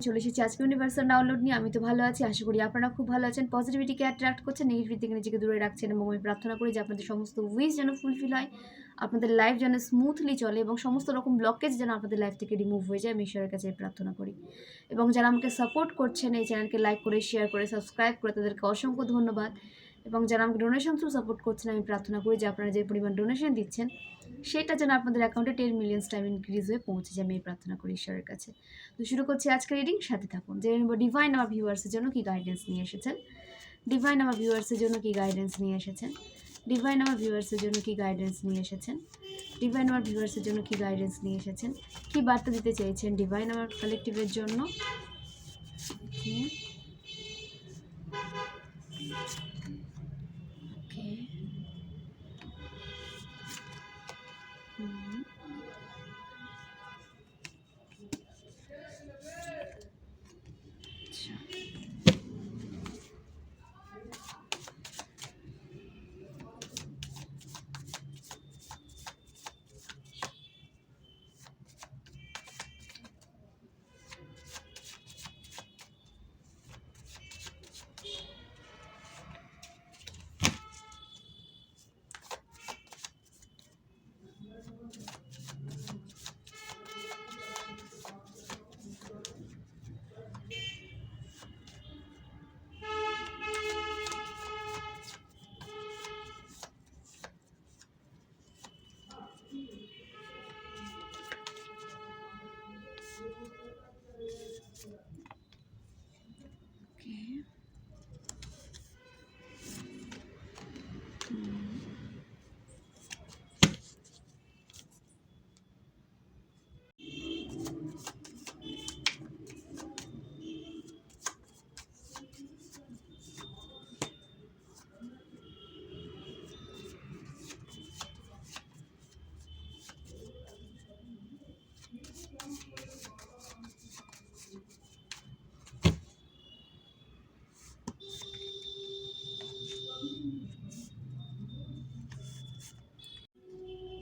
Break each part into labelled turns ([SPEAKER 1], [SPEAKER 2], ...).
[SPEAKER 1] চলে এসেছি আজকে ইউনিভার্সাল ডাউনলোড নিয়ে। আমি তো ভালো আছি, আশা করি আপনারা খুব ভালো আছেন। পজিটিভিটিকে অ্যাট্রাক্ট করছেন নেগেটিভ থেকে নিজেকে দূরে রাখছেন এবং আমি প্রার্থনা করি যে আপনাদের সমস্ত উইস যেন ফুলফিল হয়, আপনাদের লাইফ যেন স্মুথলি চলে এবং সমস্ত রকম ব্লকেজ যেন আপনাদের লাইফ থেকে রিমুভ হয়ে যায়। আমি ঈশ্বরের কাছে প্রার্থনা করি। এবং যারা আমাকে সাপোর্ট করছেন, এই চ্যানেলকে লাইক করে শেয়ার করে সাবস্ক্রাইব করে, তাদেরকে অসংখ্য ধন্যবাদ। এবং যারা আমাকে ডোনেশন থ্রু সাপোর্ট করছেন, আমি প্রার্থনা করি যে আপনারা যে পরিমাণ ডোনেশন দিচ্ছেন, সেটা যেন আপনাদের অ্যাকাউন্টে টেন মিলিয়ন্স টাইম ইনক্রিজ হয়ে পৌঁছে যায়, আমি প্রার্থনা করি ঈশ্বরের কাছে। তো শুরু করছি আজকের রিডিং সাথে থাকুন। যে নেব ডিভাইন আমার ভিউয়ার্সের জন্য কি গাইডেন্স নিয়ে এসেছেন? ডিভাইন আমার ভিউয়ার্সের জন্য কি গাইডেন্স নিয়ে এসেছেন? ডিভাইন আমার ভিউয়ার্সের জন্য কি গাইডেন্স নিয়ে এসেছেন? ডিভাইন আমার ভিউয়ার্সের জন্য কি গাইডেন্স নিয়ে এসেছেন? কি বার্তা দিতে চাইছেন ডিভাইন আমার কালেকটিভের জন্য?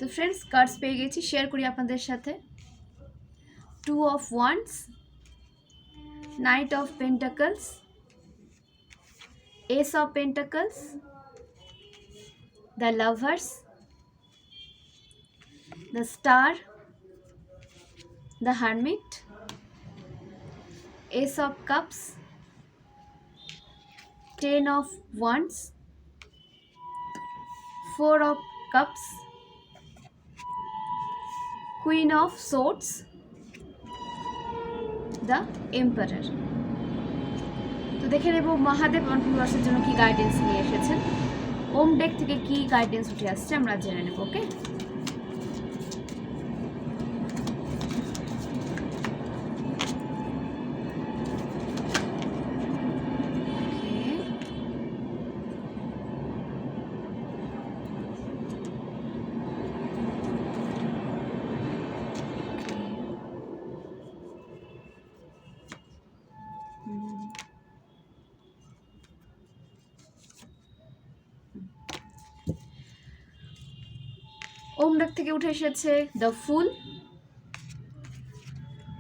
[SPEAKER 1] তো ফ্রেন্ডস কার্ডস পেয়ে গেছি শেয়ার করি আপনাদের সাথে। Two of wands knight of pentacles ace of pentacles the lovers the star the hermit ace of cups ten of wands four of cups queen of swords the emperor তো দেখে নেব Mahadev on ভিউয়ার্সের জন্য কি guidance নিয়ে এসেছেন। ওম day থেকে কি guidance উঠে আসছে আমরা জেনে নেব ওকে ডেক থেকে উঠে এসেছে the fool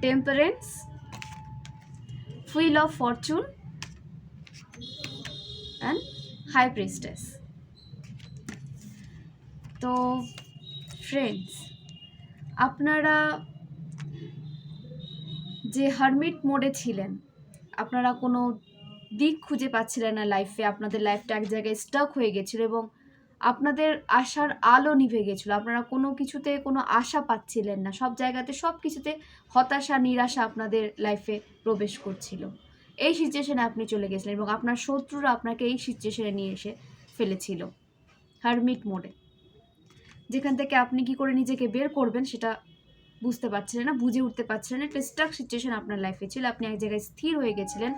[SPEAKER 1] temperance wheel of fortune, and high priestess. তো ফ্রেন্ডস, আপনারা যে হারমিট মোডে ছিলেন, আপনারা কোনো দিক খুঁজে পাচ্ছিলেন না লাইফে, আপনাদের লাইফটা এক জায়গায় স্টাক হয়ে গেছিল এবং আপনাদের আশার আলো নিভে গেছিল। আপনারা কোনো কিছুতে কোনো আশা পাচ্ছিলেন না। সব জায়গাতে, সব কিছুতে হতাশা, নিরাশা আপনাদের লাইফে প্রবেশ করছিল। এই সিচুয়েশনে আপনি চলে গেছিলেন এবং আপনার শত্রুরা আপনাকে এই সিচুয়েশনে নিয়ে এসে ফেলেছিল। হারমিট মোডে যেখান থেকে আপনি কি করে নিজেকে বের করবেন সেটা বুঝতে পারছিলেন না, বুঝে উঠতে পারছিলেন না। একটা স্টাক সিচুয়েশন আপনার লাইফে ছিল। আপনি এক জায়গায় স্থির হয়ে গেছিলেন।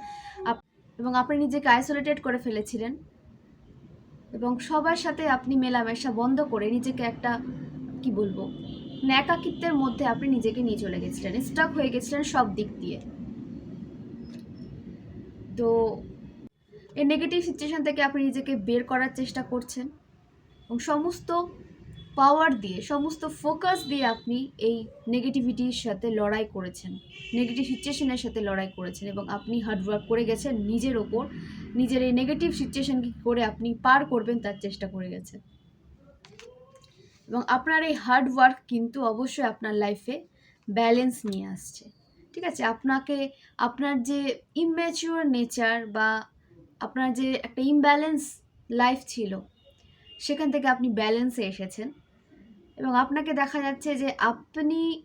[SPEAKER 1] এবং আপনি নিজেকে আইসোলেটেড করে ফেলেছিলেন। এবং সবার সাথে আপনি মেলামেশা বন্ধ করে নিজেকে একটা, কি বলব একাকিত্বের মধ্যে আপনি নিজেকে নিয়ে চলে গেছিলেন স্টাক হয়ে গেছিলেন সব দিক দিয়ে। তো এই নেগেটিভ সিচুয়েশন থেকে আপনি নিজেকে বের করার চেষ্টা করছেন এবং সমস্ত পাওয়ার দিয়ে, সমস্ত ফোকাস দিয়ে আপনি এই নেগেটিভিটির সাথে লড়াই করেছেন নেগেটিভ সিচুয়েশনের সাথে লড়াই করেছেন এবং আপনি হার্ডওয়ার্ক করে গেছেন নিজের ওপর। নিজের এই নেগেটিভ সিচুয়েশনকে কী করে আপনি পার করবেন তার চেষ্টা করে গেছেন। এবং আপনার এই হার্ড ওয়ার্ক কিন্তু অবশ্যই আপনার লাইফে ব্যালেন্স নিয়ে আসছে। ঠিক আছে? আপনাকে, আপনার যে ইম্যাচিওর নেচার বা আপনার যে একটা ইমব্যালেন্স লাইফ ছিল, সেখান থেকে আপনি ব্যালেন্সে এসেছেন। এবং আপনাকে দেখা যাচ্ছে যে আপনি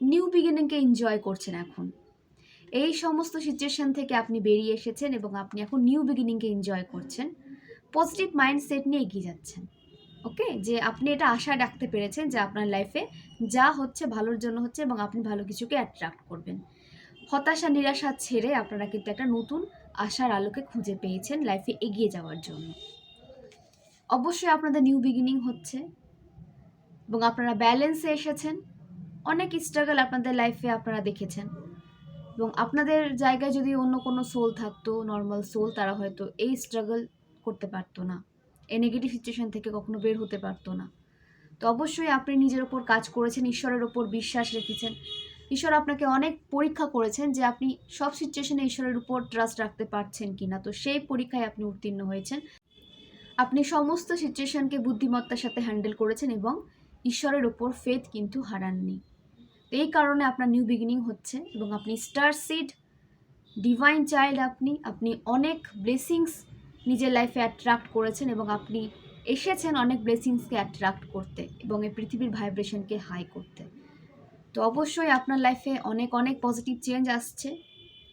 [SPEAKER 1] নিউ বিগিনিংকে এনজয় করছেন এখন। এই সমস্ত সিচুয়েশন থেকে আপনি বেরিয়ে এসেছেন এবং আপনি এখন নিউ বিগিনিংকে এনজয় করছেন। পজিটিভ মাইন্ডসেট নিয়ে এগিয়ে যাচ্ছেন ওকে যে আপনি এটা আশা রাখতে পেরেছেন যে আপনার লাইফে যা হচ্ছে ভালোর জন্য হচ্ছে এবং আপনি ভালো কিছুকে অ্যাট্রাক্ট করবেন। হতাশা, নিরাশা ছেড়ে আপনারা কিন্তু একটা নতুন আশার আলোকে খুঁজে পেয়েছেন লাইফে এগিয়ে যাওয়ার জন্য। অবশ্যই আপনাদের নিউ বিগিনিং হচ্ছে এবং আপনারা ব্যালেন্সে এসেছেন। অনেক স্ট্রাগল আপনাদের লাইফে আপনারা দেখেছেন। এবং আপনাদের জায়গায় যদি অন্য কোনো সোল থাকতো নর্মাল সোল তারা হয়তো এই স্ট্রাগল করতে পারতো না। এই নেগেটিভ সিচুয়েশন থেকে কখনো বের হতে পারতো না। তো অবশ্যই আপনি নিজের ওপর কাজ করেছেন, ঈশ্বরের ওপর বিশ্বাস রেখেছেন। ঈশ্বর আপনাকে অনেক পরীক্ষা করেছেন যে আপনি সব সিচুয়েশনে ঈশ্বরের উপর ট্রাস্ট রাখতে পারছেন কি না তো সেই পরীক্ষায় আপনি উত্তীর্ণ হয়েছেন। আপনি সমস্ত সিচুয়েশনকে বুদ্ধিমত্তার সাথে হ্যান্ডেল করেছেন এবং ঈশ্বরের ওপর ফেথ কিন্তু হারাননি। এই কারণে আপনার নিউ বিগিনিং হচ্ছে এবং আপনি স্টার সিড ডিভাইন চাইল্ড আপনি আপনি অনেক ব্লেসিংস নিজের লাইফে অ্যাট্রাক্ট করেছেন এবং আপনি এসেছেন অনেক ব্লেসিংসকে অ্যাট্রাক্ট করতে এবং এই পৃথিবীর ভাইব্রেশনকে হাই করতে। তো অবশ্যই আপনার লাইফে অনেক অনেক পজিটিভ চেঞ্জ আসছে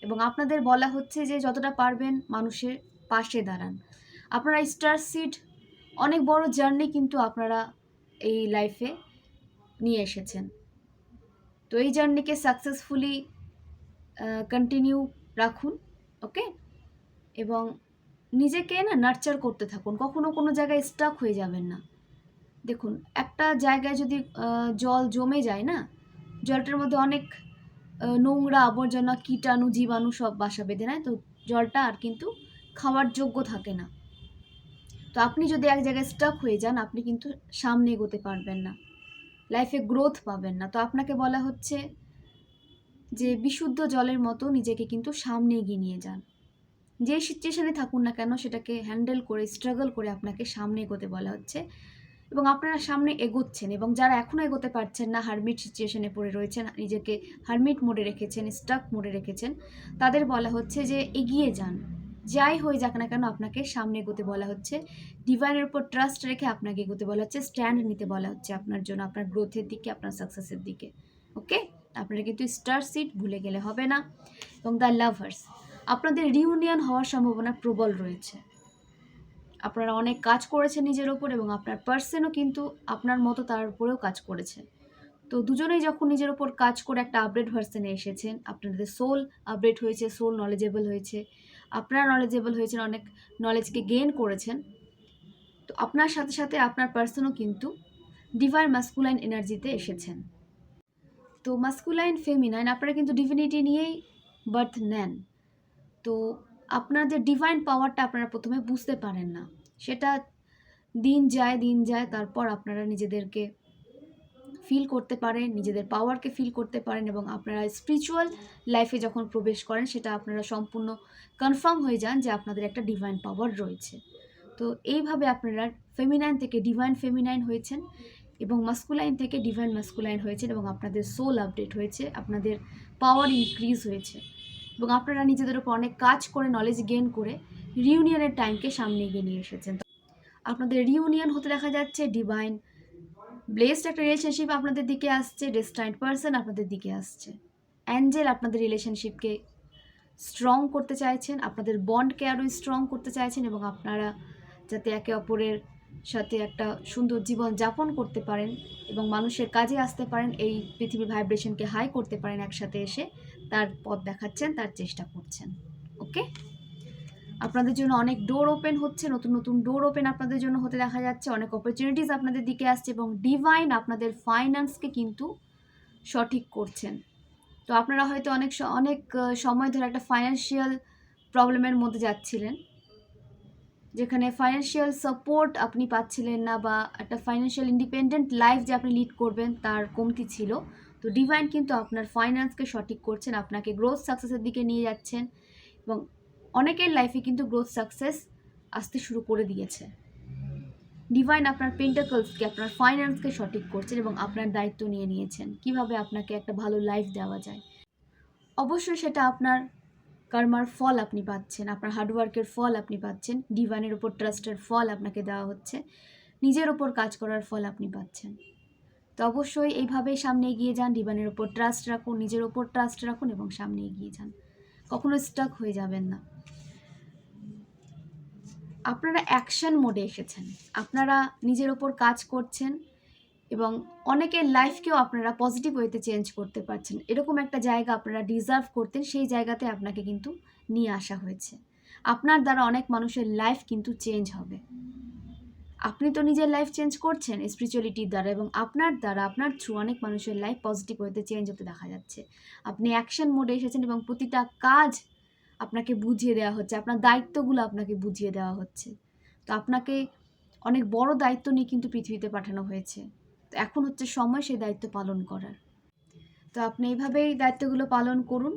[SPEAKER 1] এবং আপনাদের বলা হচ্ছে যে যতটা পারবেন মানুষের পাশে দাঁড়ান। আপনারা স্টার সিড অনেক বড় জার্নি কিন্তু আপনারা এই লাইফে নিয়ে এসেছেন। তো এই জার্নিকে সাকসেসফুলি কন্টিনিউ রাখুন ওকে এবং নিজেকে না নার্চার করতে থাকুন। কখনো কোনো জায়গায় স্টাক হয়ে যাবেন না। দেখুন, একটা জায়গায় যদি জল জমে যায় না, জলটার মধ্যে অনেক নোংরা আবর্জনা, কীটাণু, জীবাণু সব বাসা বেঁধে নেয়, তো জলটা আর কিন্তু খাওয়ার যোগ্য থাকে না। তো আপনি যদি এক জায়গায় স্টাক হয়ে যান, আপনি কিন্তু সামনে এগোতে পারবেন না। লাইফে গ্রোথ পাবেন না। তো আপনাকে বলা হচ্ছে যে, বিশুদ্ধ জলের মতো নিজেকে কিন্তু সামনে এগিয়ে নিয়ে যান। যে সিচুয়েশানে থাকুন না কেন সেটাকে হ্যান্ডেল করে স্ট্রাগল করে আপনাকে সামনে এগোতে বলা হচ্ছে। এবং আপনারা সামনে এগোচ্ছেন এবং যারা এখনও এগোতে পারছেন না হারমিট সিচুয়েশনে পড়ে রয়েছেন, নিজেকে হারমিট মোডে রেখেছেন স্টাক মোডে রেখেছেন, তাদের বলা হচ্ছে যে, এগিয়ে যান। যাই হয়ে যাক না কেন আপনাকে সামনে এগোতে বলা হচ্ছে। ডিভাইনের উপর ট্রাস্ট রেখে আপনাকে এগোতে বলা হচ্ছে স্ট্যান্ড নিতে বলা হচ্ছে আপনার জন্য, আপনার গ্রোথের দিকে, আপনার সাকসেসের দিকে। ওকে আপনারা কিন্তু স্টার সিট ভুলে গেলে হবে না। এবং দ্য লাভার্স আপনাদের রিউনিয়ন হওয়ার সম্ভাবনা প্রবল রয়েছে। আপনারা অনেক কাজ করেছেন নিজের ওপর এবং আপনার পার্সনও কিন্তু আপনার মতো তার উপরেও কাজ করেছে। তো দুজনেই যখন নিজের ওপর কাজ করে একটা আপডেট ভার্সনে এসেছেন, আপনাদের সোল আপডেট হয়েছে সোল নলেজেবল হয়েছে আপনারা নলেজেবল হয়েছেন, অনেক নলেজকে গেইন করেছেন। তো আপনার সাথে সাথে আপনার পার্সনও কিন্তু ডিভাইন মাস্কুলাইন এনার্জিতে এসেছেন। তো মাস্কুলাইন ফেমিনাইন আপনারা কিন্তু ডিভিনিটি নিয়েই বার্থ নেন। তো আপনার যে ডিভাইন পাওয়ারটা আপনারা প্রথমে বুঝতে পারেন না। সেটা দিন যায় দিন যায়, তারপর আপনারা নিজেদেরকে ফিল করতে পারেন, নিজেদের পাওয়ারকে ফিল করতে পারেন এবং আপনারা স্পিরিচুয়াল লাইফে যখন প্রবেশ করেন, সেটা আপনারা সম্পূর্ণ কনফার্ম হয়ে যান যে আপনাদের একটা ডিভাইন পাওয়ার রয়েছে। তো এইভাবে আপনারা ফেমিনাইন থেকে ডিভাইন ফেমিনাইন হয়েছেন এবং মাস্কুলাইন থেকে ডিভাইন মাস্কুলাইন হয়েছেন এবং আপনাদের সোল আপডেট হয়েছে, আপনাদের পাওয়ার ইনক্রিজ হয়েছে এবং আপনারা নিজেদের উপর অনেক কাজ করে নলেজ গেইন করে রিউনিয়নের টাইমকে সামনে এগিয়ে নিয়ে এসেছেন। আপনাদের রিউনিয়ন হতে দেখা যাচ্ছে ডিভাইন ব্লেসড একটা রিলেশনশিপ আপনাদের দিকে আসছে ডেস্টাইন্ড পার্সন আপনাদের দিকে আসছে। অ্যাঞ্জেল আপনাদের রিলেশনশিপকে স্ট্রং করতে চাইছেন, আপনাদের বন্ডকে আরও স্ট্রং করতে চাইছেন এবং আপনারা যাতে একে অপরের সাথে একটা সুন্দর জীবন যাপন করতে পারেন এবং মানুষের কাজে আসতে পারেন, এই পৃথিবীর ভাইব্রেশনকে হাই করতে পারেন একসাথে এসে, তার পথ দেখাচ্ছেন, তার চেষ্টা করছেন। ওকে আপনাদের জন্য অনেক ডোর ওপেন হচ্ছে, নতুন নতুন ডোর ওপেন আপনাদের জন্য হতে দেখা যাচ্ছে, অনেক অপরচুনিটিস আপনাদের দিকে আসছে এবং ডিভাইন আপনাদের ফাইন্যান্সকে কিন্তু সঠিক করছেন। তো আপনারা হয়তো অনেক অনেক সময় ধরে একটা ফাইন্যান্সিয়াল প্রবলেমের মধ্যে যাচ্ছিলেন, যেখানে ফাইন্যান্সিয়াল সাপোর্ট আপনি পাচ্ছিলেন না বা একটা ফাইন্যান্সিয়াল ইন্ডিপেন্ডেন্ট লাইফ যে আপনি লিড করবেন তার কমতি ছিল। তো ডিভাইন কিন্তু আপনার ফাইন্যান্সকে সঠিক করছেন, আপনাকে গ্রোথ সাকসেসের দিকে নিয়ে যাচ্ছেন এবং অনেকের লাইফে কিন্তু গ্রোথ সাকসেস আসতে শুরু করে দিয়েছে। ডিভাইন আপনার পেন্টাকলসকে আপনার ফাইন্যান্সকে সঠিক করছেন এবং আপনার দায়িত্ব নিয়ে নিয়েছেন। কীভাবে আপনাকে একটা ভালো লাইফ দেওয়া যায়? অবশ্যই সেটা আপনার কর্মার ফল আপনি পাচ্ছেন, আপনার হার্ডওয়ার্কের ফল আপনি পাচ্ছেন ডিভাইনের ওপর ট্রাস্টের ফল আপনাকে দেওয়া হচ্ছে, নিজের ওপর কাজ করার ফল আপনি পাচ্ছেন। তো অবশ্যই এইভাবেই সামনে এগিয়ে যান ডিভাইনের ওপর ট্রাস্ট রাখুন, নিজের ওপর ট্রাস্ট রাখুন এবং সামনে এগিয়ে যান। কখনো স্টাক হয়ে যাবেন না। আপনারা অ্যাকশন মোডে এসেছেন। আপনারা নিজের ওপর কাজ করছেন এবং অনেকের লাইফকেও আপনারা পজিটিভ ওয়েতে চেঞ্জ করতে পারছেন। এরকম একটা জায়গা আপনারা ডিজার্ভ করতেন, সেই জায়গাতে আপনাকে কিন্তু নিয়ে আসা হয়েছে। আপনার দ্বারা অনেক মানুষের লাইফ কিন্তু চেঞ্জ হবে। আপনি তো নিজের লাইফ চেঞ্জ করছেন স্পিরিচুয়ালিটির দ্বারা এবং আপনার দ্বারা, আপনার থ্রু অনেক মানুষের লাইফ পজিটিভ ওয়েতে চেঞ্জ হতে দেখা যাচ্ছে। আপনি অ্যাকশন মোডে এসেছেন এবং প্রতিটা কাজ আপনাকে বুঝিয়ে দেওয়া হচ্ছে, আপনার দায়িত্বগুলো আপনাকে বুঝিয়ে দেওয়া হচ্ছে। তো আপনাকে অনেক বড় দায়িত্ব নিয়ে কিন্তু পৃথিবীতে পাঠানো হয়েছে। তো এখন হচ্ছে সময় সেই দায়িত্ব পালন করার। তো আপনি এইভাবেই দায়িত্বগুলো পালন করুন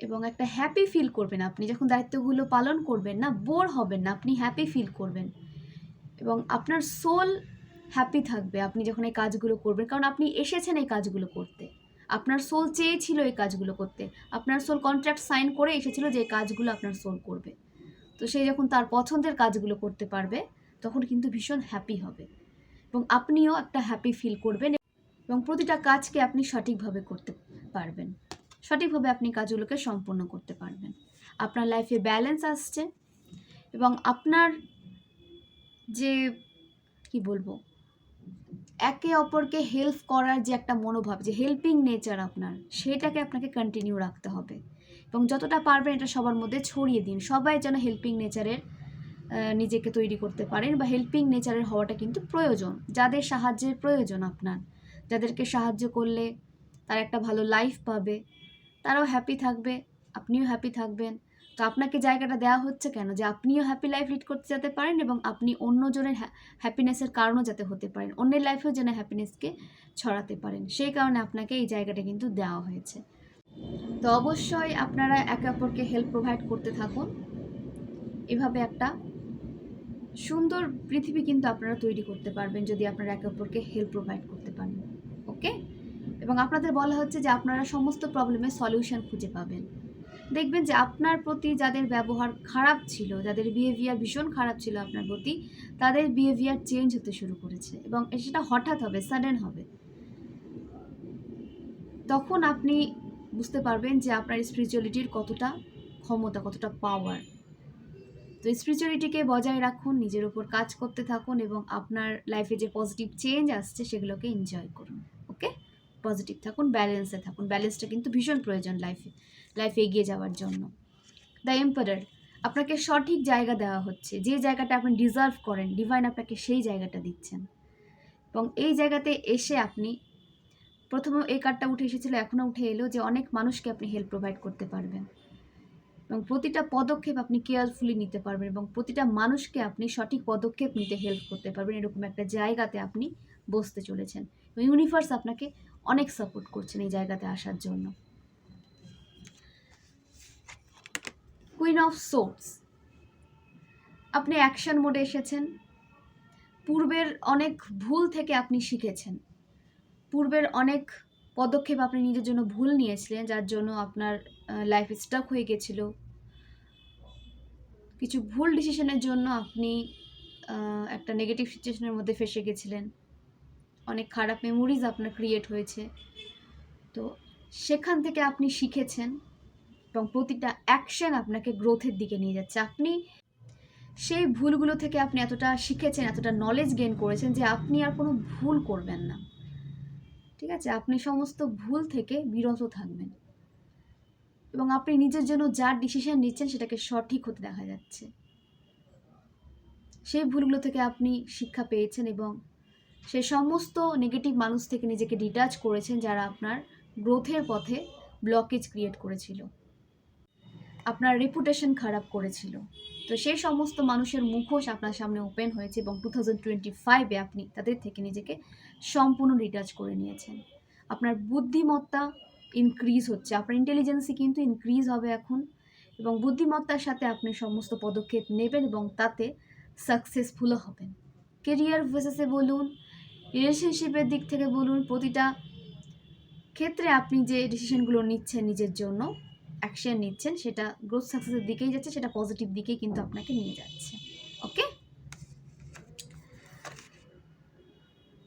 [SPEAKER 1] এবং একটা হ্যাপি ফিল করবেন। আপনি যখন দায়িত্বগুলো পালন করবেন না বোর হবেন না, আপনি হ্যাপি ফিল করবেন। এবং আপনার সোল হ্যাপি থাকবে। আপনি যখন এই কাজগুলো করবেন, কারণ আপনি এসেছেন এই কাজগুলো করতে। আপনার সোল চেয়েছিল এই কাজগুলো করতে। আপনার সোল কন্ট্রাক্ট সাইন করে এসেছিল যে এই কাজগুলো আপনার সোল করবে। তো সে যখন তার পছন্দের কাজগুলো করতে পারবে, তখন কিন্তু ভীষণ হ্যাপি হবে। এবং আপনিও একটা হ্যাপি ফিল করবেন এবং প্রতিটা কাজকে আপনি সঠিকভাবে করতে পারবেন। সঠিকভাবে আপনি কাজগুলোকে সম্পূর্ণ করতে পারবেন। আপনার লাইফে ব্যালেন্স আসছে এবং আপনার যে, কি বলব একে অপরকে হেল্প করার যে একটা মনোভাব, যে হেল্পিং নেচার আপনার, সেটাকে আপনাকে কন্টিনিউ রাখতে হবে। এবং যতটা পারবেন এটা সবার মধ্যে ছড়িয়ে দিন। সবাই যেন হেল্পিং নেচারের নিজেকে তৈরি করতে পারেন বা হেল্পিং নেচারের হওয়াটা কিন্তু প্রয়োজন। যাদের সাহায্যের প্রয়োজন আপনার। যাদেরকে সাহায্য করলে তার একটা ভালো লাইফ পাবে। তারাও হ্যাপি থাকবে, আপনিও হ্যাপি থাকবেন। তো আপনাকে জায়গাটা দেওয়া হচ্ছে কেন? যে আপনিও হ্যাপি লাইফ লিড করতে যেতে পারেন এবং আপনি অন্যজনের হ্যাপিনেসের কারণও যাতে হতে পারেন। অন্যের লাইফেও যেন হ্যাপিনেসকে ছড়াতে পারেন। সেই কারণে আপনাকে এই জায়গাটা কিন্তু দেওয়া হয়েছে। তো অবশ্যই আপনারা একে অপরকে হেল্প প্রোভাইড করতে থাকুন। এভাবে একটা সুন্দর পৃথিবী কিন্তু আপনারা তৈরি করতে পারবেন যদি আপনারা একে অপরকে হেল্প প্রোভাইড করতে পারেন। ওকে এবং আপনাদের বলা হচ্ছে যে আপনারা সমস্ত প্রবলেমের সলিউশন খুঁজে পাবেন। দেখবেন যে আপনার প্রতি যাদের ব্যবহার খারাপ ছিল, যাদের বিহেভিয়ার ভীষণ খারাপ ছিল আপনার প্রতি, তাদের বিহেভিয়ার চেঞ্জ হতে শুরু করেছে এবং সেটা হঠাৎ হবে সাডেন হবে। তখন আপনি বুঝতে পারবেন যে আপনার স্পিরিচুয়ালিটির কতটা ক্ষমতা, কতটা পাওয়ার তো স্পিরিচুয়ালিটিকে বজায় রাখুন, নিজের ওপর কাজ করতে থাকুন এবং আপনার লাইফে যে পজিটিভ চেঞ্জ আসছে, সেগুলোকে এনজয় করুন ওকে পজিটিভ থাকুন ব্যালেন্সে থাকুন। ব্যালেন্সটা কিন্তু ভীষণ প্রয়োজন লাইফে লাইফে এগিয়ে যাওয়ার জন্য। দ্য এম্পারার আপনাকে সঠিক জায়গা দেওয়া হচ্ছে। যে জায়গাটা আপনি ডিজার্ভ করেন ডিভাইন আপনাকে সেই জায়গাটা দিচ্ছেন। এবং এই জায়গাতে এসে আপনি প্রথমে এই কার্ডটা উঠে এসেছিল এখনও উঠে এলো যে অনেক মানুষকে আপনি হেল্প প্রোভাইড করতে পারবেন। এবং প্রতিটা পদক্ষেপ আপনি কেয়ারফুলি নিতে পারবেন এবং প্রতিটা মানুষকে আপনি সঠিক পদক্ষেপ নিতে হেল্প করতে পারবেন। এরকম একটা জায়গাতে আপনি বসতে চলেছেন। ইউনিভার্স আপনাকে অনেক সাপোর্ট করছেন এই জায়গাতে আসার জন্য। কুইন অফ সোর্স আপনি অ্যাকশন মোডে এসেছেন। পূর্বের অনেক ভুল থেকে আপনি শিখেছেন। পূর্বের অনেক পদক্ষেপ আপনি নিজের জন্য ভুল নিয়েছিলেন, যার জন্য আপনার লাইফ স্টাক হয়ে গেছিল। কিছু ভুল ডিসিশনের জন্য আপনি একটা নেগেটিভ সিচুয়েশনের মধ্যে ফেসে গেছিলেন। অনেক খারাপ মেমোরিজ আপনার ক্রিয়েট হয়েছে। তো সেখান থেকে আপনি শিখেছেন। এবং প্রতিটা অ্যাকশন আপনাকে গ্রোথের দিকে নিয়ে যাচ্ছে। আপনি সেই ভুলগুলো থেকে আপনি এতটা শিখেছেন, এতটা নলেজ গেইন করেছেন যে আপনি আর কোনো ভুল করবেন না। ঠিক আছে? আপনি সমস্ত ভুল থেকে বিরত থাকবেন। এবং আপনি নিজের জন্য যার ডিসিশন নিচ্ছেন সেটাকে সঠিক হতে দেখা যাচ্ছে। সেই ভুলগুলো থেকে আপনি শিক্ষা পেয়েছেন এবং সে সমস্ত নেগেটিভ মানুষ থেকে নিজেকে ডিটাচ করেছেন যারা আপনার গ্রোথের পথে ব্লকেজ ক্রিয়েট করেছিল। আপনার রেপুটেশন খারাপ করেছিল। তো সেই সমস্ত মানুষের মুখোশ আপনার সামনে ওপেন হয়েছে এবং টু থাউজেন্ড টোয়েন্টি ফাইভে আপনি তাদের থেকে নিজেকে সম্পূর্ণ রিটাচ করে নিয়েছেন। আপনার বুদ্ধিমত্তা ইনক্রিজ হচ্ছে। আপনার ইন্টেলিজেন্সি কিন্তু ইনক্রিজ হবে এখন এবং বুদ্ধিমত্তার সাথে আপনি সমস্ত পদক্ষেপ নেবেন এবং তাতে সাকসেসফুলও হবেন। কেরিয়ার বেসিসে বলুন রিলেশনশিপের দিক থেকে বলুন, প্রতিটা ক্ষেত্রে আপনি যে ডিসিশনগুলো নিচ্ছেন নিজের জন্য অ্যাকশন নিচ্ছেন, সেটা গ্রোথ সাকসেসের দিকেই যাচ্ছে, সেটা পজিটিভ দিকেই কিন্তু আপনাকে নিয়ে যাচ্ছে। ওকে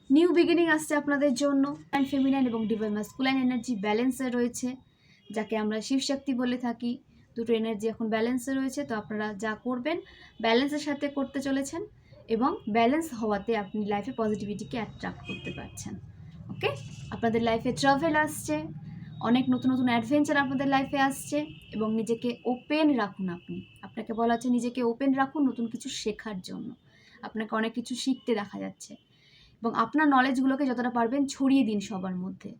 [SPEAKER 1] নিউ বিগিনিং আসছে আপনাদের জন্য। অ্যান্ড ফেমিনাইন এবং ডিভাইন মাস্কুলাইন এনার্জি ব্যালেন্সে রয়েছে, যাকে আমরা শিবশক্তি বলে থাকি। দুটো এনার্জি এখন ব্যালেন্সে রয়েছে, তো আপনারা যা করবেন ব্যালেন্সের সাথে করতে চলেছেন এবং ব্যালেন্স হওয়াতে আপনি লাইফে পজিটিভিটিকে অ্যাট্রাক্ট করতে পারছেন। ওকে আপনাদের লাইফে ট্রাভেল আসছে অনেক নতুন নতুন অ্যাডভেঞ্চার আপনাদের লাইফে আসছে এবং নিজেকে ওপেন রাখুন আপনি। আপনাকে বলা হচ্ছে নিজেকে ওপেন রাখুন নতুন কিছু শেখার জন্য। আপনাকে অনেক কিছু শিখতে দেখা যাচ্ছে এবং আপনার নলেজগুলোকে যতটা পারবেন ছড়িয়ে দিন সবার মধ্যে।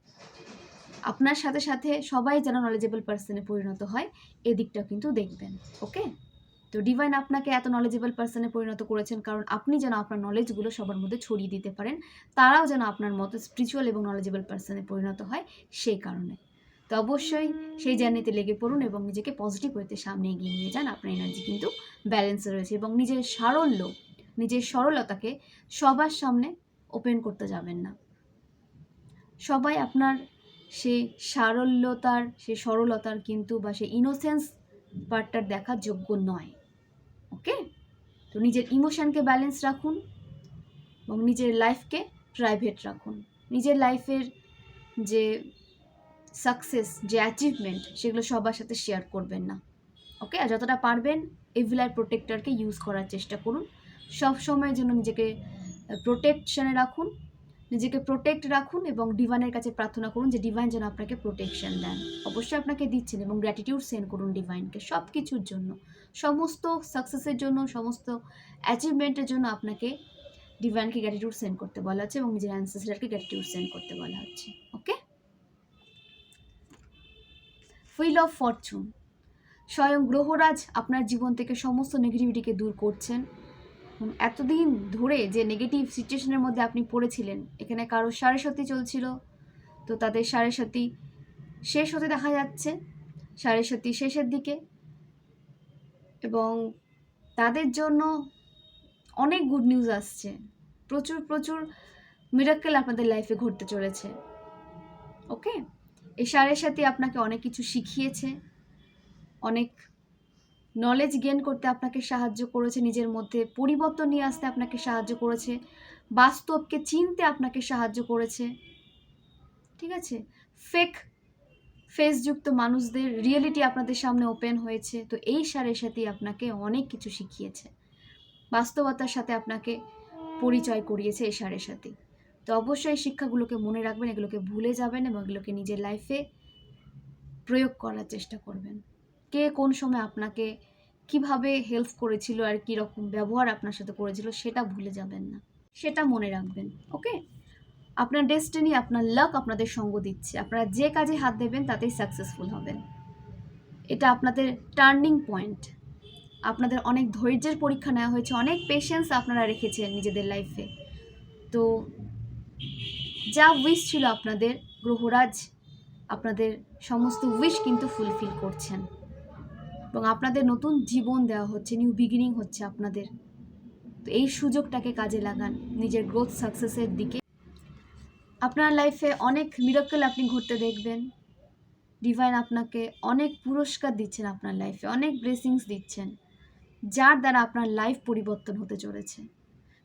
[SPEAKER 1] আপনার সাথে সাথে সবাই যেন নলেজেবল পার্সনে পরিণত হয়, এদিকটাও কিন্তু দেখবেন ওকে তো ডিভাইন আপনাকে এত নলেজেবল পার্সনে পরিণত করেছেন কারণ আপনি যেন আপনার নলেজগুলো সবার মধ্যে ছড়িয়ে দিতে পারেন, তারাও যেন আপনার মতো স্পিরিচুয়াল এবং নলেজেবল পার্সনে পরিণত হয় সেই কারণে। তো অবশ্যই সেই জার্নিতে লেগে পড়ুন এবং নিজেকে পজিটিভ হইতে সামনে এগিয়ে নিয়ে যান। আপনার এনার্জি কিন্তু ব্যালেন্সে রয়েছে এবং নিজের সারল্য, নিজের সরলতাকে সবার সামনে ওপেন করতে যাবেন না। সবাই আপনার সে সারল্যতার, সে সরলতার কিন্তু বা সে ইনোসেন্স পার্টটার দেখার যোগ্য নয় ওকে তো নিজের ইমোশানকে ব্যালেন্স রাখুন এবং নিজের লাইফকে প্রাইভেট রাখুন। নিজের লাইফের যে সাকসেস যে অ্যাচিভমেন্ট সেগুলো সবার সাথে শেয়ার করবেন না। ওকে আর যতটা পারবেন এভিলার প্রোটেক্টরকে ইউজ করার চেষ্টা করুন। সব সময়ের জন্য নিজেকে প্রোটেকশানে রাখুন, নিজেকে প্রোটেক্ট রাখুন এবং ডিভাইনের কাছে প্রার্থনা করুন যে ডিভাইন যেন আপনাকে প্রোটেকশন দেন। অবশ্যই আপনাকে দিচ্ছেন এবং গ্র্যাটিটিউড সেন্ড করুন ডিভাইনকে সব কিছুর জন্য। সমস্ত সাকসেসের জন্য, সমস্ত অ্যাচিভমেন্টের জন্য আপনাকে ডিভাইনকে গ্র্যাটিটিউড সেন্ড করতে বলা হচ্ছে এবং নিজের অ্যান্সেস্টারকে গ্র্যাটিটিউড সেন্ড করতে বলা হচ্ছে। ওকে হুইল অফ ফরচুন স্বয়ং গ্রহরাজ আপনার জীবন থেকে সমস্ত নেগেটিভিটিকে দূর করছেন। এতদিন ধরে যে নেগেটিভ সিচুয়েশনের মধ্যে আপনি পড়েছিলেন, এখানে কারও সাড়ে সতী চলছিল, তো তাদের সাড়ে সতী শেষ হতে দেখা যাচ্ছে সাড়ে সতী শেষের দিকে। এবং তাদের জন্য অনেক গুড নিউজ আসছে। প্রচুর প্রচুর মিরাক্কেল আপনাদের লাইফে ঘটতে চলেছে। ওকে সাড়ে সাথে আপনাকে অনেক কিছু শিখিয়েছে, অনেক নলেজ গেন করতে আপনাকে সাহায্য করেছে, নিজের মধ্যে পরিবর্তন নিয়ে আসতে আপনাকে সাহায্য করেছে, বাস্তবকে চিনতে আপনাকে সাহায্য করেছে, ঠিক আছে? ফেক ফেসযুক্ত মানুষদের রিয়েলিটি আপনাদের সামনে ওপেন হয়েছে, তো এই সারের সাথেই আপনাকে অনেক কিছু শিখিয়েছে, বাস্তবতার সাথে আপনাকে পরিচয় করিয়েছে এই সারের সাথে তো অবশ্যই শিক্ষাগুলোকে মনে রাখবেন, এগুলোকে ভুলে যাবেন এবং এগুলোকে নিজের লাইফে প্রয়োগ করার চেষ্টা করবেন। কে কোন সময় আপনাকে কীভাবে হেল্প করেছিল আর কী রকম ব্যবহার আপনার সাথে করেছিল সেটা ভুলে যাবেন না। সেটা মনে রাখবেন ওকে আপনার ডেস্টিনি আপনার লাক আপনাদের সঙ্গ দিচ্ছে। আপনারা যে কাজে হাত দেবেন তাতেই সাকসেসফুল হবেন। এটা আপনাদের টার্নিং পয়েন্ট আপনাদের অনেক ধৈর্যের পরীক্ষা নেওয়া হয়েছে, অনেক পেশেন্স আপনারা রেখেছেন নিজেদের লাইফে তো যা উইশ ছিল আপনাদের, গ্রহরাজ আপনাদের সমস্ত উইশ কিন্তু ফুলফিল করছেন। এবং আপনাদের নতুন জীবন দেওয়া হচ্ছে নিউ বিগিনিং হচ্ছে আপনাদের। তো এই সুযোগটাকে কাজে লাগান, নিজের গ্রোথ সাকসেসের দিকে। আপনার লাইফে অনেক মিরাক্কেল আপনি ঘটতে দেখবেন। ডিভাইন আপনাকে অনেক পুরস্কার দিচ্ছেন আপনার লাইফে অনেক ব্লেসিংস দিচ্ছেন, যার দ্বারা আপনার লাইফ পরিবর্তন হতে চলেছে।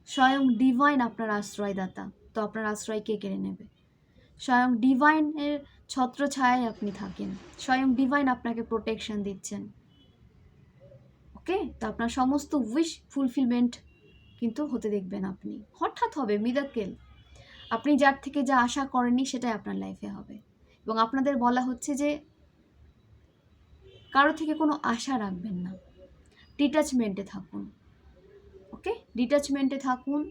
[SPEAKER 1] স্বয়ং ডিভাইন আপনার আশ্রয়দাতা। তো আপনার আশ্রয় কে কেড়ে নেবে? স্বয়ং ডিভাইনের ছত্র ছায়ায় আপনি থাকেন। স্বয়ং ডিভাইন আপনাকে প্রোটেকশন দিচ্ছেন। ওকে তো আপনার সমস্ত উইশ ফুলফিলমেন্ট কিন্তু হতে দেখবেন আপনি। হঠাৎ হবে মিরাকেল আপনি যার থেকে যা আশা করেননি সেটাই আপনার লাইফে হবে। এবং আপনাদের বলা হচ্ছে যে কারও থেকে কোনো আশা রাখবেন না। ডিটাচমেন্টে থাকুন। ওকে ডিটাচমেন্টে থাকুন।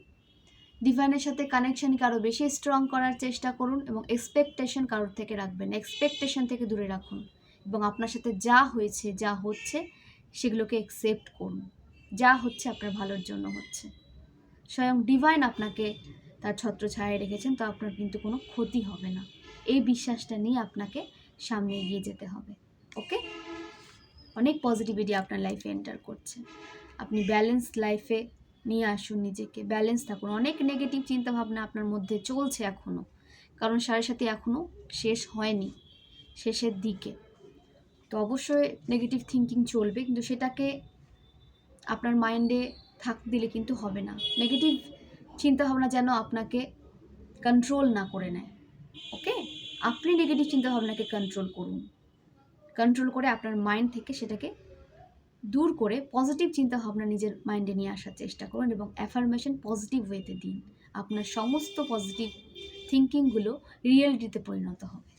[SPEAKER 1] ডিভাইনের সাথে কানেকশনকে আরও বেশি স্ট্রং করার চেষ্টা করুন এবং এক্সপেকটেশন কারোর থেকে রাখবেন এক্সপেকটেশন থেকে দূরে রাখুন এবং আপনার সাথে যা হয়েছে, যা হচ্ছে সেগুলোকে অ্যাকসেপ্ট করুন। যা হচ্ছে আপনার ভালোর জন্য হচ্ছে। স্বয়ং ডিভাইন আপনাকে তার ছত্র ছত্রছায়ায় রেখেছেন, তো আপনার কিন্তু কোনো ক্ষতি হবে না। এই বিশ্বাসটা নিয়ে আপনাকে সামনে এগিয়ে যেতে হবে ওকে অনেক পজিটিভিটি আপনার লাইফে এন্টার করছে। আপনি ব্যালেন্স লাইফে নিয়ে আসুন নিজেকে ব্যালেন্স থাকুন। অনেক নেগেটিভ চিন্তাভাবনা আপনার মধ্যে চলছে এখনও কারণ সাড়ে সাথে এখনও শেষ হয়নি, শেষের দিকে। তো অবশ্যই নেগেটিভ থিঙ্কিং চলবে, কিন্তু সেটাকে আপনার মাইন্ডে থাক, দিলে কিন্তু হবে না। নেগেটিভ চিন্তাভাবনা যেন আপনাকে কন্ট্রোল না করে নেয় ওকে আপনি নেগেটিভ চিন্তাভাবনাকে কন্ট্রোল করুন। কন্ট্রোল করে আপনার মাইন্ড থেকে সেটাকে দূর করে পজিটিভ চিন্তাভাবনা নিজের মাইন্ডে নিয়ে আসার চেষ্টা করুন এবং অ্যাফার্মেশন পজিটিভ ওয়েতে দিন। আপনার সমস্ত পজিটিভ থিঙ্কিংগুলো রিয়েলিটিতে পরিণত হবে।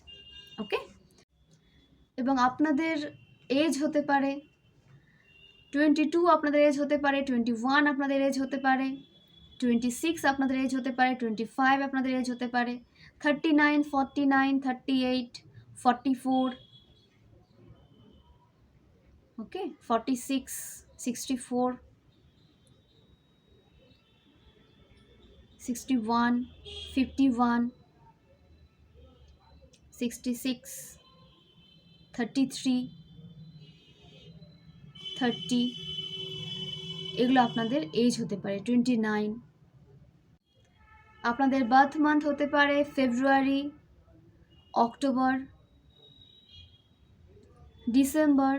[SPEAKER 1] ওকে এবং আপনাদের এজ হতে পারে টোয়েন্টি টু আপনাদের এজ হতে পারে টোয়েন্টি ওয়ান আপনাদের এজ হতে পারে টোয়েন্টি সিক্স আপনাদের এজ হতে পারে টোয়েন্টি ফাইভ আপনাদের এজ হতে পারে thirty nine forty nine thirty eight forty four okay forty six sixty four sixty one fifty one sixty six thirty three thirty এগুলো আপনাদের এজ হতে পারে টোয়েন্টি নাইন আপনাদের বার্থ মান্থ হতে পারে February October December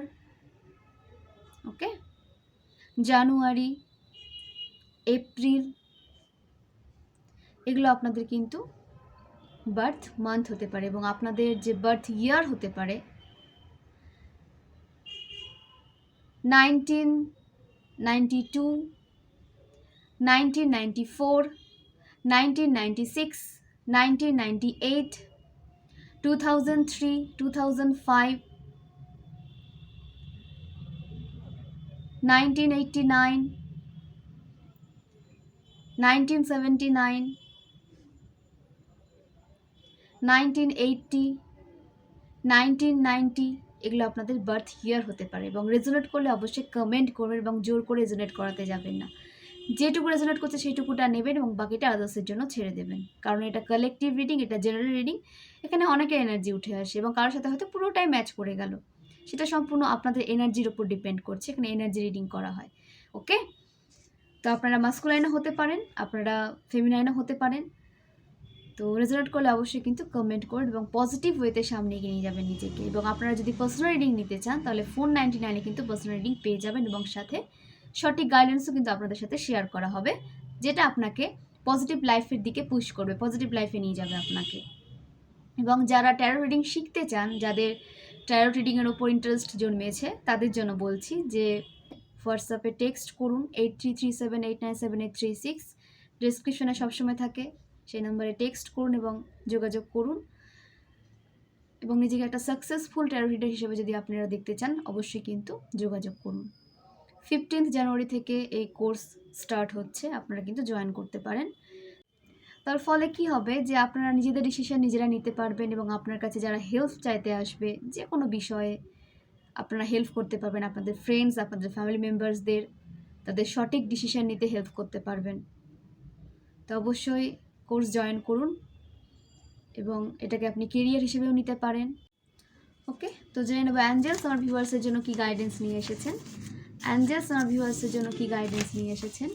[SPEAKER 1] okay? January, April, এগুলো আপনাদের কিন্তু বার্থ মান্থ হতে পারে এবং আপনাদের যে বার্থ ইয়ার হতে পারে, nineteen ninety two, nineteen ninety four, nineteen ninety six, nineteen ninety eight, two thousand three, two thousand five nineteen eighty nine nineteen seventy nine nineteen eighty nineteen ninety এগুলো আপনাদের birth year হতে পারে এবং resonate করলে অবশ্যই comment করবেন এবং জোর করে রেজোনেট করাতে যাবেন না। যেটুকু রেজোনেট করছে সেইটুকুটা নেবেন এবং বাকিটা আদার্সের জন্য ছেড়ে দেবেন। কারণ এটা কালেকটিভ রিডিং এটা জেনারেল রিডিং এখানে অনেকের এনার্জি উঠে আসে এবং কারোর সাথে হয়তো পুরোটাই ম্যাচ করে গেল। সেটা সম্পূর্ণ আপনাদের এনার্জির উপর ডিপেন্ড করছে, এখানে এনার্জি রিডিং করা হয় ওকে তো আপনারা মাস্কুলাইনও হতে পারেন, আপনারা ফেমিনাইনও হতে পারেন, তো রেজাল্ট করলে অবশ্যই কিন্তু কমেন্ট করুন এবং পজিটিভ ওয়েতে সামনে এগিয়ে নিয়ে যাবেন নিজেকে, এবং আপনারা যদি পার্সোনাল রিডিং নিতে চান, তাহলে ফোর নাইনটি নাইনে কিন্তু পার্সোনাল রিডিং পেয়ে যাবেন এবং সাথে সঠিক গাইডেন্সও কিন্তু আপনাদের সাথে শেয়ার করা হবে, যেটা আপনাকে পজিটিভ লাইফের দিকে পুশ করবে পজিটিভ লাইফে নিয়ে যাবে আপনাকে, এবং যারা ট্যারো রিডিং শিখতে চান, যাদের ট্যারো রিডিংয়ের ওপর ইন্টারেস্ট জন্মেছে তাদের জন্য বলছি যে হোয়াটসঅ্যাপে টেক্সট করুন eight three three seven eight nine seven eight three six ডিসক্রিপশনে সবসময় থাকে, সেই নম্বরে টেক্সট করুন এবং যোগাযোগ করুন। এবং নিজেকে একটা সাকসেসফুল ট্যারো রিডার হিসেবে যদি আপনারা দেখতে চান, অবশ্যই কিন্তু যোগাযোগ করুন। ফিফটিন্থ জানুয়ারি থেকে এই কোর্স স্টার্ট হচ্ছে, আপনারা কিন্তু জয়েন করতে পারেন। তার ফলে কি হবে যে আপনারা নিজেদের ডিসিশন নিজেরা নিতে পারবেন এবং আপনার কাছে যারা হেল্প চাইতে আসবে, যে কোনো বিষয়ে আপনারা হেল্প করতে পারবেন, আপনাদের ফ্রেন্ডস আপনাদের ফ্যামিলি মেম্বার্সদের তাদের সঠিক ডিসিশন নিতে হেল্প করতে পারবেন। তো অবশ্যই কোর্স জয়েন করুন এবং এটাকে আপনি কেরিয়ার হিসেবেও নিতে পারেন। ওকে তো জেনে নেব অ্যাঞ্জেলস আমার ভিউয়ার্সের জন্য কি গাইডেন্স নিয়ে এসেছেন? অ্যাঞ্জেলস আমার ভিউয়ার্সের জন্য কি গাইডেন্স নিয়ে এসেছেন?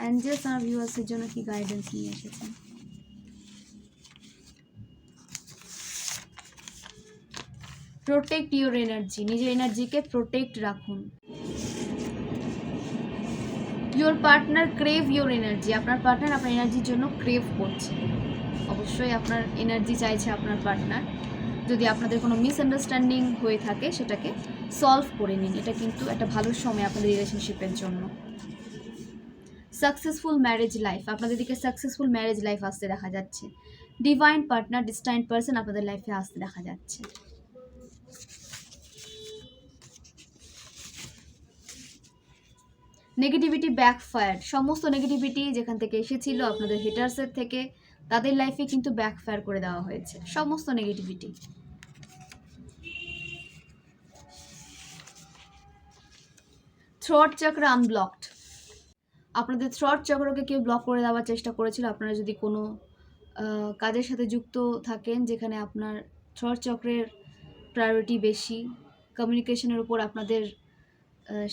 [SPEAKER 1] অ্যাঞ্জেলস আমার ভিউয়ার্সের জন্য কি গাইডেন্স নিয়ে এসেছেন? প্রোটেক্ট ইউর এনার্জি নিজের এনার্জিকে প্রোটেক্ট রাখুন। Your partner crave your energy আপনার পার্টনার আপনার এনার্জির জন্য ক্রেভ করছে। অবশ্যই আপনার এনার্জি চাইছে আপনার পার্টনার যদি আপনাদের কোনো মিসআন্ডারস্ট্যান্ডিং হয়ে থাকে, সেটাকে সলভ করে নিন। এটা কিন্তু একটা ভালো সময় আপনাদের রিলেশনশিপের জন্য। সাকসেসফুল ম্যারেজ লাইফ আপনাদের দিকে সাকসেসফুল ম্যারেজ লাইফ আসতে দেখা যাচ্ছে। ডিভাইন পার্টনার ডিস্টাইন পার্সন আপনাদের লাইফে আসতে দেখা যাচ্ছে। নেগেটিভিটি ব্যাকফায়ার সমস্ত নেগেটিভিটি যেখান থেকে এসেছিল আপনাদের হেটার্সের থেকে, তাদের লাইফে কিন্তু ব্যাকফায়ার করে দেওয়া হয়েছে। সমস্ত নেগেটিভিটি থ্রট চাকরা আনব্লকড আপনাদের থ্রট চক্রকে কেউ ব্লক করে দেওয়ার চেষ্টা করেছিল। আপনারা যদি কোনো কাজের সাথে যুক্ত থাকেন, যেখানে আপনার থ্রট চক্রের প্রায়োরিটি বেশি কমিউনিকেশনের উপর আপনাদের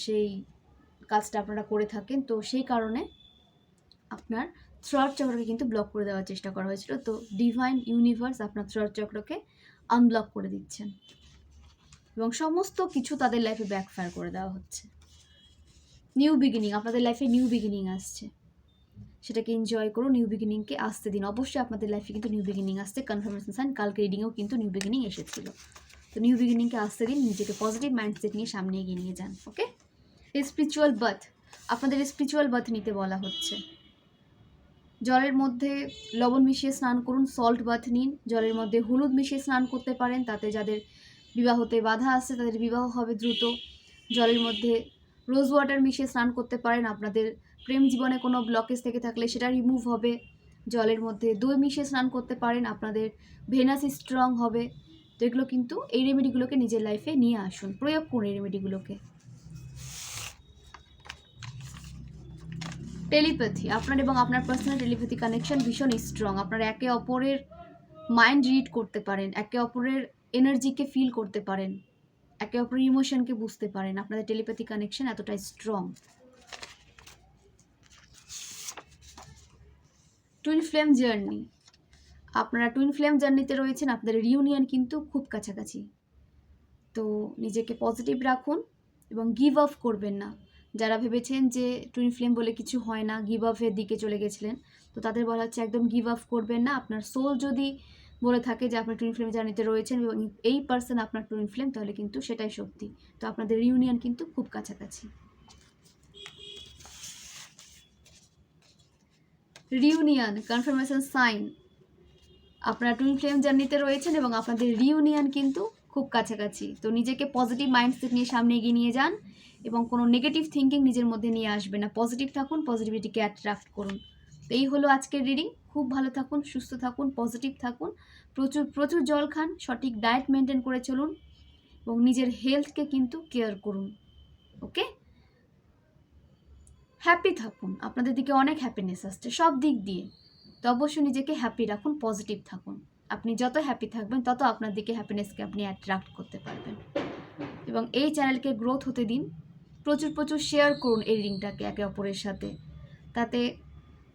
[SPEAKER 1] সেই কাজটা আপনারা করে থাকেন, তো সেই কারণে আপনার থ্রট চক্রকে কিন্তু ব্লক করে দেওয়ার চেষ্টা করা হয়েছিল। তো ডিভাইন ইউনিভার্স আপনার থ্রট চক্রকে আনব্লক করে দিচ্ছেন। এবং সমস্ত কিছু তাদের লাইফে ব্যাকফায়ার করে দেওয়া হচ্ছে। নিউ বিগিনিং আপনাদের লাইফে নিউ বিগিনিং আসছে। সেটাকে এনজয় করুন নিউ বিগিনিংকে আসতে দিন। অবশ্যই আপনাদের লাইফে কিন্তু নিউ বিগিনিং আসছে কনফার্মেশন সাইন কালকে রিডিংয়েও কিন্তু নিউ বিগিনিং এসেছিল। তো নিউ বিগিনিংকে আসতে দিন, নিজেকে পজিটিভ মাইন্ডসেট নিয়ে সামনে এগিয়ে নিয়ে যান ওকে স্পিরিচুয়াল বার্থ আপনাদের স্পিরিচুয়াল বার্থ নিতে বলা হচ্ছে। জলের মধ্যে লবণ মিশিয়ে স্নান করুন সল্ট বাথ নিন। জলের মধ্যে হলুদ মিশিয়ে স্নান করতে পারেন, তাতে যাদের বিবাহতে বাধা আসছে, তাদের বিবাহ হবে দ্রুত। জলের মধ্যে রোজ ওয়াটার মিশিয়ে স্নান করতে পারেন। আপনাদের প্রেম জীবনে কোনো ব্লকেজ থেকে থাকলে সেটা রিমুভ হবে। জলের মধ্যে দই মিশিয়ে স্নান করতে পারেন। আপনাদের ভেনাস স্ট্রং হবে। তো এগুলো কিন্তু এই রেমেডিগুলোকে নিজের লাইফে নিয়ে আসুন। প্রয়োগ করুন এই রেমেডিগুলোকে টেলিপ্যাথি আপনার এবং আপনার পার্সোনাল টেলিপ্যাথি কানেকশন ভীষণ স্ট্রং আপনারা একে অপরের মাইন্ড রিড করতে পারেন, একে অপরের এনার্জিকে ফিল করতে পারেন। একে অপরের ইমোশনকে বুঝতে পারেন, আপনাদের টেলিপ্যাথি কানেকশন এতটাই স্ট্রং টুইন ফ্লেম জার্নি আপনারা টুইন ফ্লেম জার্নিতে রয়েছেন, আপনাদের রিউনিয়ন কিন্তু খুব কাছাকাছি। তো নিজেকে পজিটিভ রাখুন এবং গিভ আপ করবেন না। যারা ভেবেছেন যে টুইন ফ্লেম বলে কিছু হয় না গিভ আপের দিকে চলে গেছিলেন, তো তাদের বলা হচ্ছে একদম গিভ আপ করবেন না। আপনার সোল যদি বলে থাকে যে আপনার টুইন ফ্লেম জার্নিতে রয়েছেন এবং এই পার্সন আপনার টুইন ফ্লেম তাহলে কিন্তু সেটাই সত্যি। তো আপনাদের রিউনিয়ন কিন্তু খুব কাছাকাছি। রিউনিয়ন কনফার্মেশন সাইন আপনারা টুইন ফ্লেম জার্নিতে রয়েছেন এবং আপনাদের রিউনিয়ন কিন্তু খুব কাছাকাছি। তো নিজেকে পজিটিভ মাইন্ডসেট নিয়ে সামনে এগিয়ে নিয়ে যান এবং কোনো নেগেটিভ থিঙ্কিং নিজের মধ্যে নিয়ে আসবে না। পজিটিভ থাকুন পজিটিভিটিকে অ্যাট্রাক্ট করুন। তো এই হলো আজকের রিডিং খুব ভালো থাকুন, সুস্থ থাকুন পজিটিভ থাকুন। প্রচুর প্রচুর জল খান, সঠিক ডায়েট মেনটেন করে চলুন এবং নিজের হেলথকে কিন্তু কেয়ার করুন ওকে হ্যাপি থাকুন। আপনাদের দিকে অনেক হ্যাপিনেস আসছে, সব দিক দিয়ে। তো অবশ্যই নিজেকে হ্যাপি রাখুন পজিটিভ থাকুন। আপনি যত হ্যাপি থাকবেন, তত আপনার দিকে হ্যাপিনেসকে আপনি অ্যাট্রাক্ট করতে পারবেন। এবং এই চ্যানেলকে গ্রোথ হতে দিন। প্রচুর প্রচুর শেয়ার করুন এই রিংটাকে একে অপরের সাথে। তাতে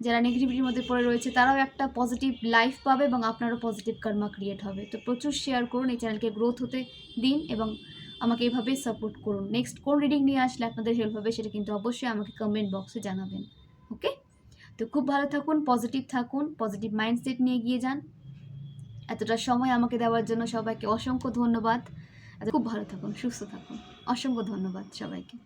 [SPEAKER 1] যারা নেগেটিভিটির মধ্যে পড়ে রয়েছে, তারাও একটা পজিটিভ লাইফ পাবে এবং আপনারও পজিটিভ কর্মা ক্রিয়েট হবে। তো প্রচুর শেয়ার করুন এই চ্যানেলকে গ্রোথ হতে দিন এবং আমাকে এইভাবেই সাপোর্ট করুন। নেক্সট কোন রিডিং নিয়ে আসলে আপনাদের হেল্প হবে সেটা কিন্তু অবশ্যই আমাকে কমেন্ট বক্সে জানাবেন ওকে তো খুব ভালো থাকুন পজিটিভ থাকুন পজিটিভ মাইন্ডসেট নিয়ে গিয়ে যান। এতটা সময় আমাকে দেওয়ার জন্য সবাইকে অসংখ্য ধন্যবাদ। খুব ভালো থাকুন, সুস্থ থাকুন। অসংখ্য ধন্যবাদ সবাইকে।